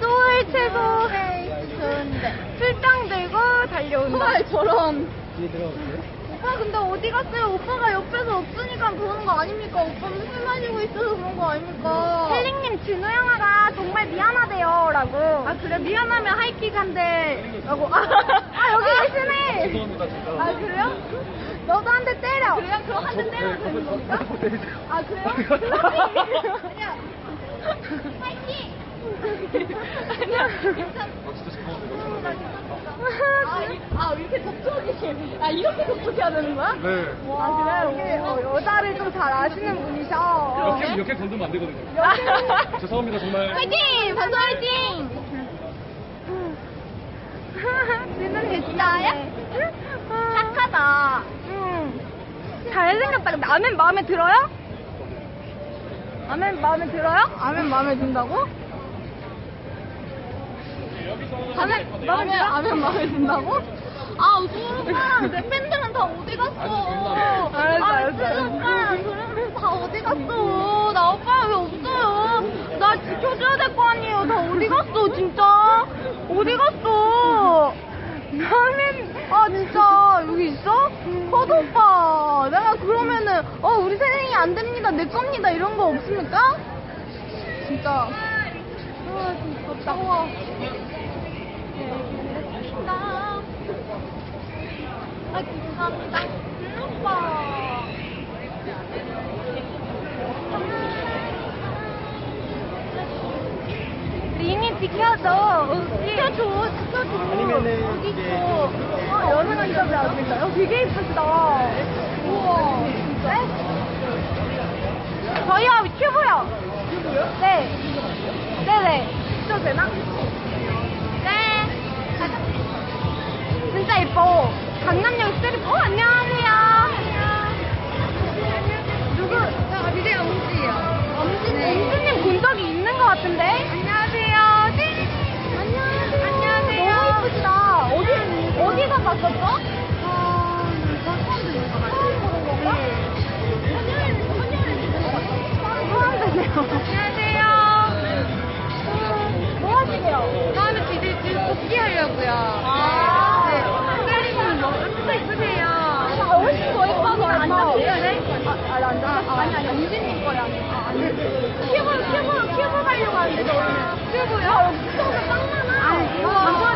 소울 최고. 좋은데. 출장 들고 달려온다. 헐, 저런. 뒤에. 오빠 근데 어디 갔어요? 오빠가 옆에서 없으니까 그러는 거 아닙니까? 오빠는 술 마시고 있어서 그런 거 아닙니까? 헬링님 진우 형아가 정말 미안하대요 라고 아 그래 미안하면 하이킥 한대 라고 아, 아 여기 계시네 죄송합니다, 진짜. 아 그래요? 너도 한 대 때려 그래요? 그럼 한 대 때려도 되는 겁니까? 아 그래요? 아니야 파이팅! 아, 진짜. 아, 이- 아 이렇게 접촉이 아 이렇게 접촉해야 되는 거야? 네. 아 그래요? 이게 어, 여자를 좀 잘 아시는 분이셔 이렇게, 이렇게 건들면 안 되거든요. 죄송합니다, 정말. 화이팅! 반수 화이팅! 진은 진짜야? 착하다. 응. 잘생겼다. 근데 아멘 마음에 들어요? 아멘 마음에 들어요? 아멘 마음에 든다고? 들어? 아멘 마음에 든다고? 아, 수르빠, 내 팬들은 다 어디 갔어? 알았어, 아, 알았어, 그러면 다 어디 갔어? 나 오빠 왜 없어요? 나 지켜줘야 될 거 아니에요? 다 어디 갔어, 진짜? 어디 갔어? 나는, 아, 진짜, 여기 있어? 허드 오빠, 내가 그러면은, 어, 우리 생이 안 됩니다, 내 겁니다, 이런 거 없습니까? 진짜. 아, 진짜, 따워. 아, 감사합니다. 오빠. 링이 지켜줘. 지켜줘, 지켜줘. 아니면은 이제 있어? 아, 여름 인터뷰 안 될까요? 되게 이쁘시다. 우와, 진짜? 저희요, 큐브요. 큐브요? 네. 네네. 찍어도 되나? 진짜 예뻐. 강남역 스트립. 어, 안녕하세요. 가려고 하는데, 저는. 큐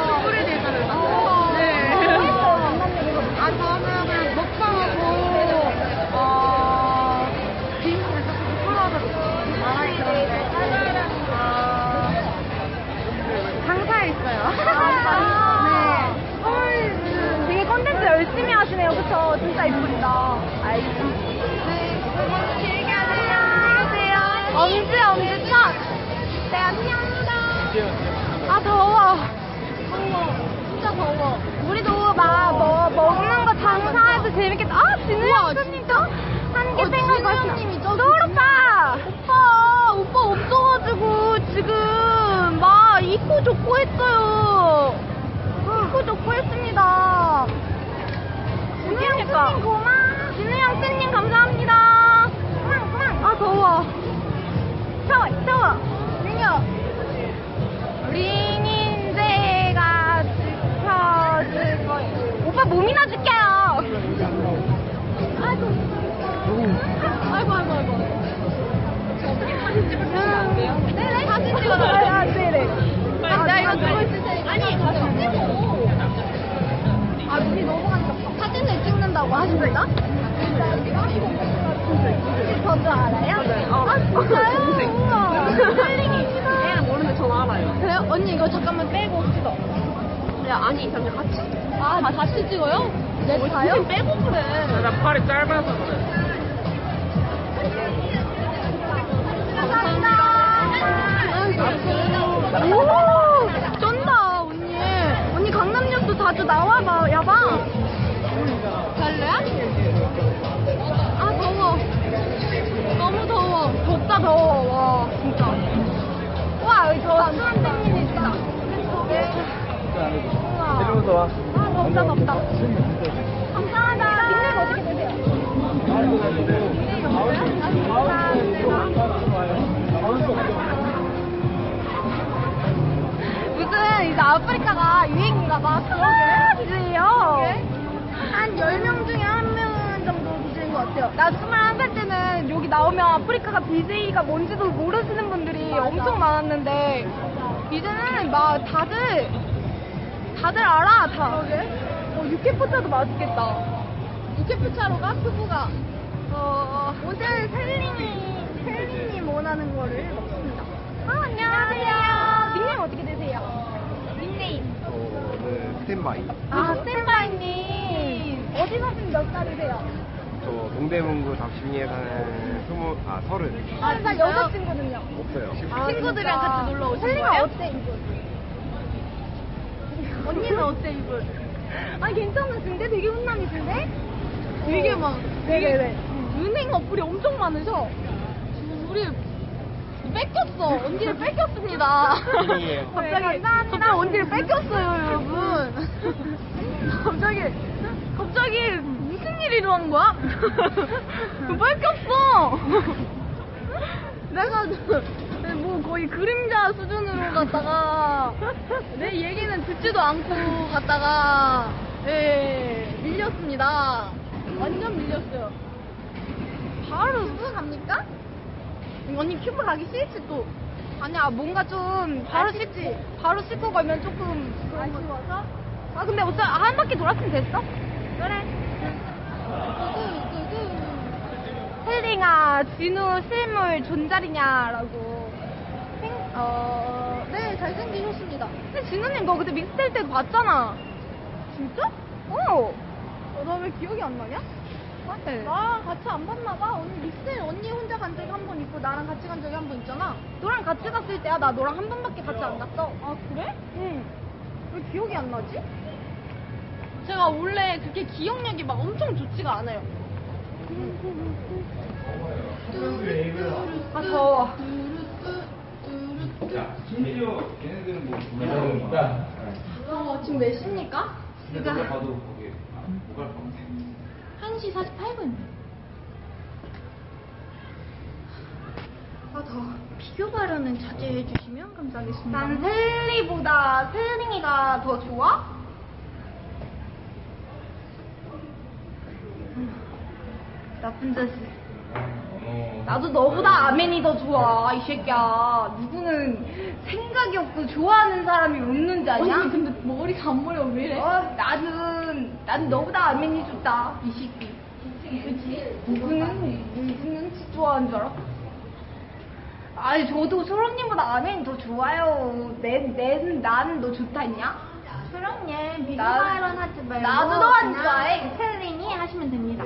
재밌겠다. 아, 진우 형님도 한개 생각하시니. 노을 오빠! 오빠, 오빠 없어가지고 지금 막 입고 줬고 했어요. 입고 줬고 했습니다. 진우 형 쌤님 고마. 진우 형 쌤님 감사합니다. 그만, 그만. 아, 더워. 더워, 더워. 사진을 찍는다고 하십니까? 저도 알아요? 아, 진짜요? 우와. 힐링이시다. 얘는 모르는데 전 알아요. 그래요? 언니 이거 잠깐만 빼고 찍어. 야, 아니, 잠깐 같이. 아, 같이 찍어요? 내 다요? 무슨 빼고 그래. 나 팔이 짧아서 그래. 감사합니다. 오, 쩐다, 언니. 언니 강남역도 자주 나와봐, 선생님이 있다. 이리로 와. 아, 덥다, 덥다. 감사하다. 닉네임 어떻게 되세요? 무슨 이제 아프리카가 유행인가 봐. 아, 기준이요? 한 10명 중에 한 명 정도 기준인 것 같아요. 나 21살 때는 여기 나오면 아프리카가 BJ가 뭔지도 모르시는 엄청 많았는데, 이제는 막 다들, 다들 알아, 다. 어, 육회포차도 맛있겠다. 육회포차로 가스부가. 어, 오늘 셀링이, 셀링님 원하는 거를 먹습니다. 아, 안녕하세요. 닉네임 어떻게 되세요? 닉네임. 저는 스탠바이. 아, 스탠바이님. 어디 사신 몇 살이세요? 저 동대문구 답심리에 사는 스무, 아, 서른. 아, 살 여자친구는요? 없어요. 친구들이랑 같이 놀러 오신 거예요? 셀링아 어때, 이분? 언니는 어때, 이분? 아니, 괜찮으신데? 되게 훈남이신데? 되게 막, 되게 은행 어플이 엄청 많으셔. 우리 뺏겼어. 언니를 뺏겼습니다. 갑자기, 갑자기 언니를 뺏겼어요, 여러분. 갑자기, 갑자기 무슨 일이 일어난 거야? 뺏겼어. 내가 뭐 거의 그림자 수준으로 갔다가 내 얘기는 듣지도 않고 갔다가 예 밀렸습니다. 완전 밀렸어요. 바로 수갑니까 언니 큐브 가기 싫지 또. 아니야 뭔가 좀 바로 씻지. 바로 씻고 가면 조금 아쉬워서. 아 근데 어차 한 바퀴 돌았으면 됐어. 그래. 헬링아, 진우 실물 존잘이냐라고. 생, 어, 네, 잘생기셨습니다. 근데 진우님 너 그때 믹스텔 때도 봤잖아. 진짜? 어. 나왜 기억이 안 나냐? 네. 나랑 같이 안 봤나봐. 언니 믹스텔 언니 혼자 간 적이 한 번 있고 나랑 같이 간 적이 한 번 있잖아. 너랑 같이 갔을 때야. 나 너랑 한 번밖에 같이 안 갔어. 아, 그래? 응. 왜 기억이 안 나지? 제가 원래 그렇게 기억력이 막 엄청 좋지가 않아요. 아 더워. 야, 심지어 걔네들은 뭐 불러니까 어, 지금 몇 시입니까? 내가 봐도 거기 것 같아 1시 48분. 아, 더. 비교 발언은 자제해 주시면 감사하겠습니다. 난 셀리보다 셀링이가 더 좋아? 나쁜 자식. 나도 너보다 아멘이 더 좋아, 이 새끼야. 누구는 생각이 없고 좋아하는 사람이 없는지 아냐? 언니, 근데 머리가 앞머리가 왜 이래? 어, 나는, 나는 너보다 아멘이 좋다, 이 새끼. 그치? 누구는, 누구는 치 좋아하는 줄 알아? 아니, 저도 소롱님보다 아멘이 더 좋아요. 내, 내, 나는 너 좋다 했냐? 소롱님, 비교 발언 하지 말고. 나도 너안 좋아해. 셀링이 하시면 됩니다.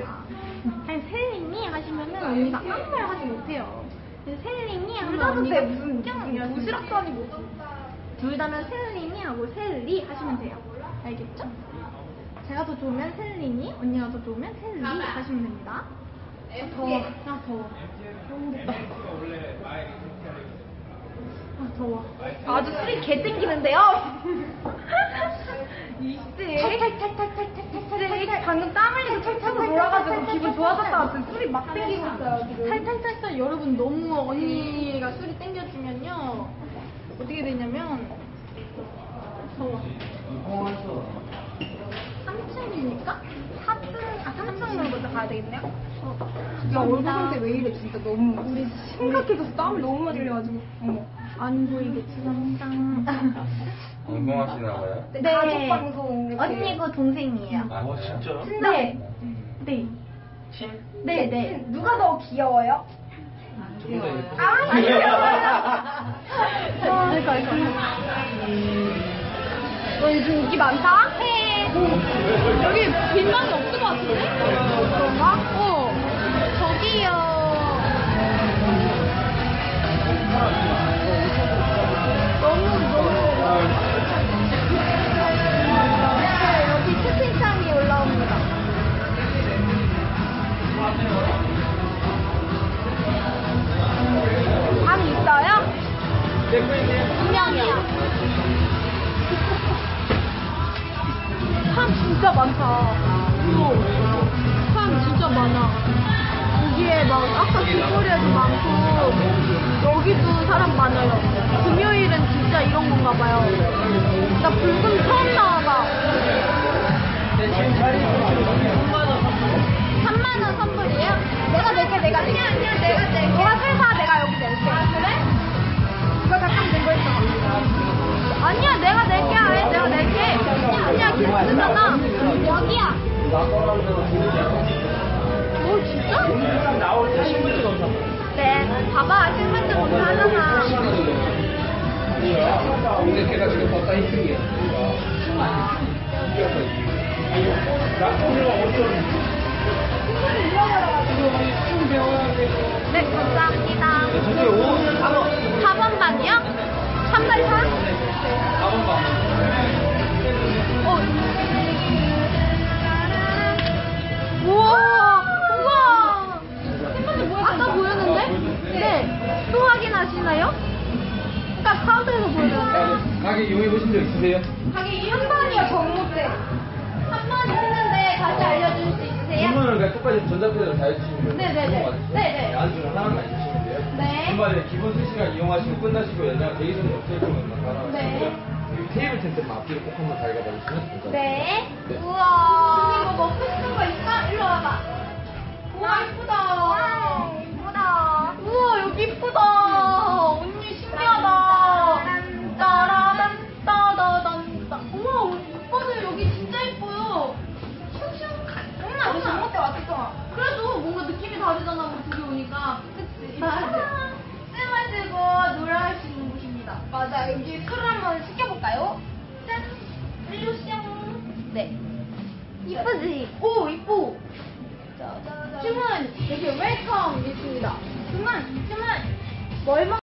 셀링이 하시면은 언니가 아무 말 하지 못해요. 셀링이 하면 언니가 무슨 도시락도 아니고 둘 다면 셀링이 하고 셀리 하시면 돼요. 알겠죠? 제가 더 좋으면 셀링이, 언니가 더 좋으면 셀리 하시면 됩니다. 아, 더워. 아, 더워. 너무 덥다. 아, 더워. 아주 술이 개 땡기는데요? 이씨. 탈탈탈탈탈탈탈 방금 땀 흘리고 찰차고 놀아가지고 기분 좋아졌다가 지금 술이 막 땡기고. 탈탈탈탈 여러분 너무 언니가 술이 땡겨주면요. 어떻게 되냐면, 더워. 3층입니까? 4층, 아, 3층으로 먼저 가야 되겠네요? 야, 얼굴 상태 왜 이래, 진짜 너무. 우리 심각해져서 땀을 너무 많이 흘려가지고. 어머. 안 보이게 죄송합니다. 방송하시나 봐요? 네, 가족 방송. 언니고 동생이에요. 아 진짜? 네. 네. 네, 네. 누가 더 귀여워요? 아, 아니요. 그러니까, 그러니까. 너 요즘 인기 많다? 네. 여기 빈방이 없을 것 같은데? 막 아까 길거리에도 많고 여기도 사람 많아요. 금요일은 진짜 이런 건가 봐요. 나 불금 처음 나와봐. 3만 원 선물이에요? 내가 낼게, 내가 낼게. 아니야, 아니야, 내가 낼게. 너가 설사 내가 여기 낼게. 그래? 이거 잠깐 된거 있어. 아니야, 내가 낼게. 아예 내가 낼게. 아니야, 기쁘잖아. 여기야. 뭐 진짜? 네, 봐봐, 실물도 못하잖아. 근데 걔가 지금 더 사이즈게. 네, 감사합니다. 저기 5번 4번. 4번 방이요? 3번 4? 4번 방. 확인하시나요? 아까 카운터에서 보였는데? 가게 이용해 보신 적 있으세요? 가게 한 번이요, 정모때. 한 번이 했는데 다시 알려줄 수 있으세요? 주문을 그냥 똑같이 전자패드로 다 해주시면 네네네. 되는 거 맞으세요? 네네. 안주를 하나만 해주시면 돼요. 네. 주말에 기본 3시간 이용하시고 끝나시고 연장 대기선이 없을 거면 가능하시고요. 네. 그리고 테이블 텐트만 앞뒤로 꼭 한번 달가 봐주시면 됩니다. 네. 네. 우와. 언니 뭐 먹고 싶은 거 있어? 일로 와봐. 우와, 이쁘다. 이쁘다. 네. 이쁘지? 오, 이뻐. 주문 되게 웰컴 있습니다. 주문, 주문. 뭘 먹?